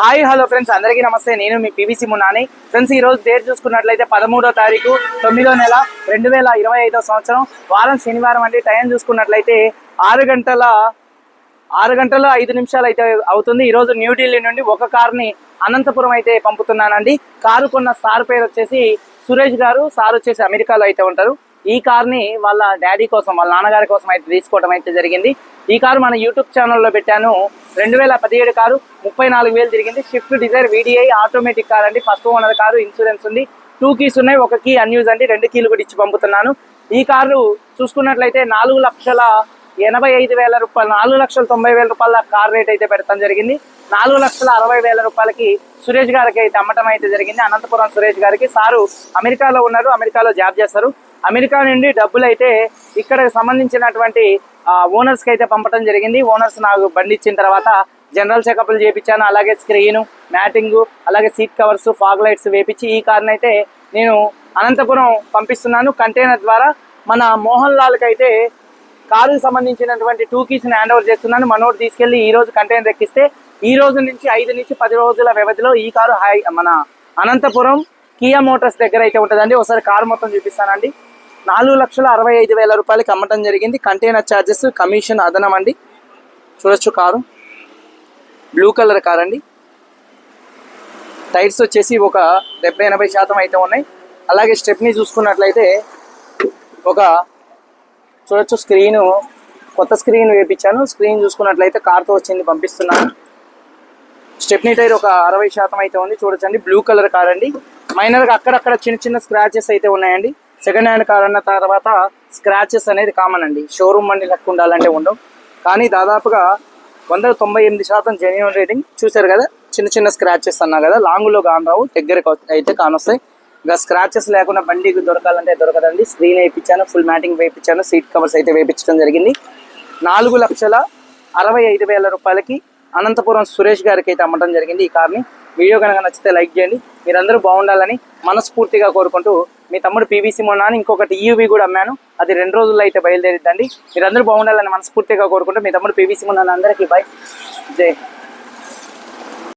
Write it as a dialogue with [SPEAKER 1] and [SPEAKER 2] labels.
[SPEAKER 1] Hi hello friends అందరికీ నమస్తే. నేను మీ పీవీసీ మున్నాని. ఫ్రెండ్స్ ఈ రోజు డేట్ చూసుకున్నట్లయితే పదమూడో తారీఖు తొమ్మిదో నెల రెండు వేల ఇరవై ఐదో సంవత్సరం. వారం శనివారం అండి. టైం చూసుకున్నట్లయితే ఆరు గంటల ఆరు గంటల ఐదు నిమిషాలు అయితే అవుతుంది. ఈ రోజు న్యూఢిల్లీ నుండి ఒక కార్ని అనంతపురం అయితే పంపుతున్నానండి. కారు కొన్న సార్ పేరు వచ్చేసి సురేష్ గారు. సార్ వచ్చేసి అమెరికాలో అయితే ఉంటారు. ఈ కార్ని వాళ్ళ డాడీ కోసం వాళ్ళ నాన్నగారి కోసం అయితే తీసుకోవడం అయితే జరిగింది. ఈ కారు మన యూట్యూబ్ ఛానల్లో పెట్టాను. రెండు వేల పదిహేడు కారు ముప్పై నాలుగు వేలు తిరిగింది. Swift Dzire VDI automatic car అండి. ఫస్ట్ ఓనర్ కారు ఇన్సూరెన్స్ ఉంది. టూ కీస్ ఉన్నాయి. ఒక కీ అన్యూజ్ అండి. రెండు కీలు కూడా ఇచ్చి పంపుతున్నాను. ఈ కారు చూసుకున్నట్లయితే నాలుగు లక్షల ఎనభై ఐదు వేల రూపాయలు నాలుగు లక్షల తొంభై వేల రూపాయల కార్ రేట్ అయితే పెడతాం జరిగింది. నాలుగు లక్షల అరవై వేల రూపాయలకి సురేష్ గారికి అయితే అమ్మటం అయితే జరిగింది. అనంతపురం సురేష్ గారికి సారు అమెరికాలో ఉన్నారు అమెరికాలో జాబ్ చేస్తారు. అమెరికా నుండి డబ్బులు అయితే ఇక్కడ సంబంధించినటువంటి ఓనర్స్కి అయితే పంపడం జరిగింది. ఓనర్స్ నాకు బండి ఇచ్చిన తర్వాత జనరల్ చెకప్లు చేయించాను అలాగే స్క్రీను మ్యాటింగ్ అలాగే సీట్ కవర్స్ ఫాగ్ లైట్స్ వేపించి ఈ కార్ని అయితే నేను అనంతపురం పంపిస్తున్నాను. కంటైనర్ ద్వారా మన మోహన్ లాల్కి అయితే కారుకి సంబంధించినటువంటి టూ కీస్ హ్యాండ్ ఓవర్ చేస్తున్నాను. మనోడు తీసుకెళ్ళి ఈ రోజు కంటైనర్ ఎక్కిస్తే ఈ రోజు నుంచి ఐదు నుంచి పది రోజుల వ్యవధిలో ఈ కారు హై మన అనంతపురం కియా మోటార్స్ దగ్గర అయితే ఉంటుందండి. ఒకసారి కారు మొత్తం చూపిస్తానండి. నాలుగు లక్షల అరవై ఐదు వేల రూపాయలకి అమ్మటం జరిగింది. కంటైనర్ ఛార్జెస్ కమిషన్ అదనం అండి. చూడొచ్చు కారు. బ్లూ కలర్ కార్ అండి. టైర్స్ వచ్చేసి ఒక డెబ్బై ఎనభై శాతం అయితే ఉన్నాయి. అలాగే స్టెప్ని చూసుకున్నట్లయితే ఒక చూడొచ్చు స్క్రీన్ కొత్త స్క్రీన్ వేపించాను. స్క్రీన్ చూసుకున్నట్లయితే కార్తో వచ్చింది పంపిస్తున్నాను. స్టెప్నీ టైర్ ఒక అరవై శాతం అయితే ఉంది చూడొచ్చండి. బ్లూ కలర్ కార్ అండి. మైనర్గా అక్కడక్కడ చిన్న చిన్న స్క్రాచెస్ అయితే ఉన్నాయండి. సెకండ్ హ్యాండ్ కార్ అన్న తర్వాత స్క్రాచెస్ అనేది కామన్ అండి. షోరూమ్ బండి లెక్క ఉండాలంటే ఉండవు. కానీ దాదాపుగా వంద తొంభై ఎనిమిది శాతం జెన్యున్ రేటింగ్. చూశారు కదా చిన్న చిన్న స్క్రాచెస్ అన్నా కదా లాంగ్లో కానరావు దగ్గరకు అయితే కానొస్తాయి. ఇంకా స్క్రాచెస్ లేకుండా బండికి దొరకాలంటే దొరకదండి. స్క్రీన్ వేయించాను ఫుల్ మ్యాటింగ్ వేయించాను సీట్ కవర్స్ అయితే వేయించడం జరిగింది. నాలుగు లక్షల అరవై ఐదు వేల రూపాయలకి అనంతపురం సురేష్ గారికి అయితే అమ్మటం జరిగింది ఈ కార్ని వీడియో కనుక నచ్చితే లైక్ చేయండి. మీరందరూ బాగుండాలని మనస్ఫూర్తిగా కోరుకుంటూ మీ తమ్ముడు పీవీసీ మొన్న ఇంకొకటి ఈయూవీ కూడా అమ్మాను. అది రెండు రోజుల్లో అయితే బయలుదేరిద్దండి. మీరందరూ బాగుండాలని మనస్ఫూర్తిగా కోరుకుంటూ మీ తమ్ముడు పీవీసీ మొన్న అందరికీ బై జై